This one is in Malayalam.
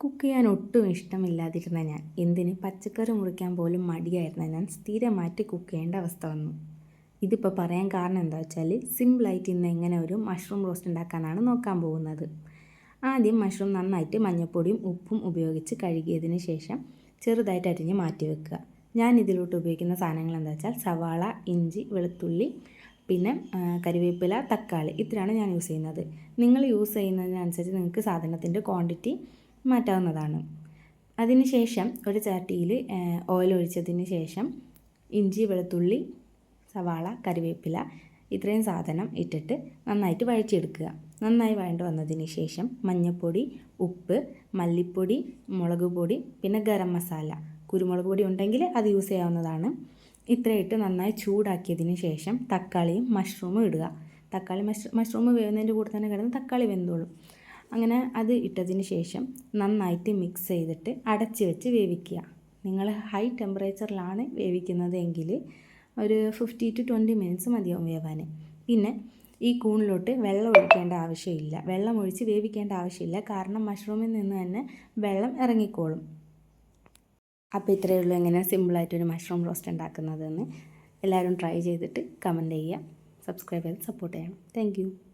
കുക്ക് ചെയ്യാൻ ഒട്ടും ഇഷ്ടമില്ലാതിരുന്ന ഞാൻ എന്തിന് പച്ചക്കറി മുറിക്കാൻ പോലും മടിയായിരുന്ന ഞാൻ സ്ഥിരമായിട്ട് കുക്ക് ചെയ്യേണ്ട അവസ്ഥ വന്നു. ഇതിപ്പോൾ പറയാൻ കാരണം എന്താ വെച്ചാൽ സിമ്പിളായിട്ട് ഇന്ന് എങ്ങനെ ഒരു മഷ്റൂം റോസ്റ്റ് ഉണ്ടാക്കാനാണ് നോക്കാൻ പോകുന്നത്. ആദ്യം മഷ്റൂം നന്നായിട്ട് മഞ്ഞൾപ്പൊടിയും ഉപ്പും ഉപയോഗിച്ച് കഴുകിയതിന് ശേഷം ചെറുതായിട്ട് അരിഞ്ഞ് മാറ്റി വെക്കുക. ഞാൻ ഇതിലോട്ട് ഉപയോഗിക്കുന്ന സാധനങ്ങൾ എന്താ വെച്ചാൽ സവാള ഇഞ്ചി വെളുത്തുള്ളി പിന്നെ കരിവേപ്പില തക്കാളി ഇത്രയാണ് ഞാൻ യൂസ് ചെയ്യുന്നത്. നിങ്ങൾ യൂസ് ചെയ്യുന്നതിനനുസരിച്ച് നിങ്ങൾക്ക് സാധനത്തിന്റെ ക്വാണ്ടിറ്റി മാറ്റാവുന്നതാണ്. അതിനുശേഷം ഒരു ചട്ടിയിൽ ഓയിൽ ഒഴിച്ചതിന് ശേഷം ഇഞ്ചി വെളുത്തുള്ളി സവാള കറിവേപ്പില ഇത്രയും സാധനം ഇട്ടിട്ട് നന്നായിട്ട് വഴറ്റിയെടുക്കുക. നന്നായി വഴണ്ട് വന്നതിന് ശേഷം മഞ്ഞൾപ്പൊടി ഉപ്പ് മല്ലിപ്പൊടി മുളക് പൊടി പിന്നെ ഗരം മസാല. കുരുമുളക് പൊടി ഉണ്ടെങ്കിൽ അത് യൂസ് ചെയ്യാവുന്നതാണ്. ഇത്രയിട്ട് നന്നായി ചൂടാക്കിയതിന് ശേഷം തക്കാളിയും മഷ്റൂമും ഇടുക. തക്കാളി മഷ് മഷ്റൂം വേവുന്നതിന്റെ കൂടെ തന്നെ കിടന്ന് തക്കാളി വെന്തോളും. അങ്ങനെ അത് ഇട്ടതിന് ശേഷം നന്നായിട്ട് മിക്സ് ചെയ്തിട്ട് അടച്ച് വെച്ച് വേവിക്കുക. നിങ്ങൾ ഹൈ ടെമ്പറേച്ചറിലാണ് വേവിക്കുന്നത് എങ്കിൽ ഒരു ഫിഫ്റ്റി ടു ട്വന്റി മിനിറ്റ്സ് മതിയാവും വേവാൻ. പിന്നെ ഈ കൂണിലോട്ട് വെള്ളം ഒഴിക്കേണ്ട ആവശ്യമില്ല. വെള്ളം ഒഴിച്ച് വേവിക്കേണ്ട ആവശ്യമില്ല. കാരണം മഷ്റൂമിൽ നിന്ന് തന്നെ വെള്ളം ഇറങ്ങിക്കോളും. അപ്പോൾ ഇത്രയേ ഉള്ളൂ എങ്ങനെ സിമ്പിളായിട്ടൊരു മഷ്റൂം റോസ്റ്റ് ഉണ്ടാക്കുന്നതെന്ന്. എല്ലാവരും ട്രൈ ചെയ്തിട്ട് കമന്റ് ചെയ്യുക. സബ്സ്ക്രൈബ് ചെയ്ത് സപ്പോർട്ട് ചെയ്യണം. താങ്ക്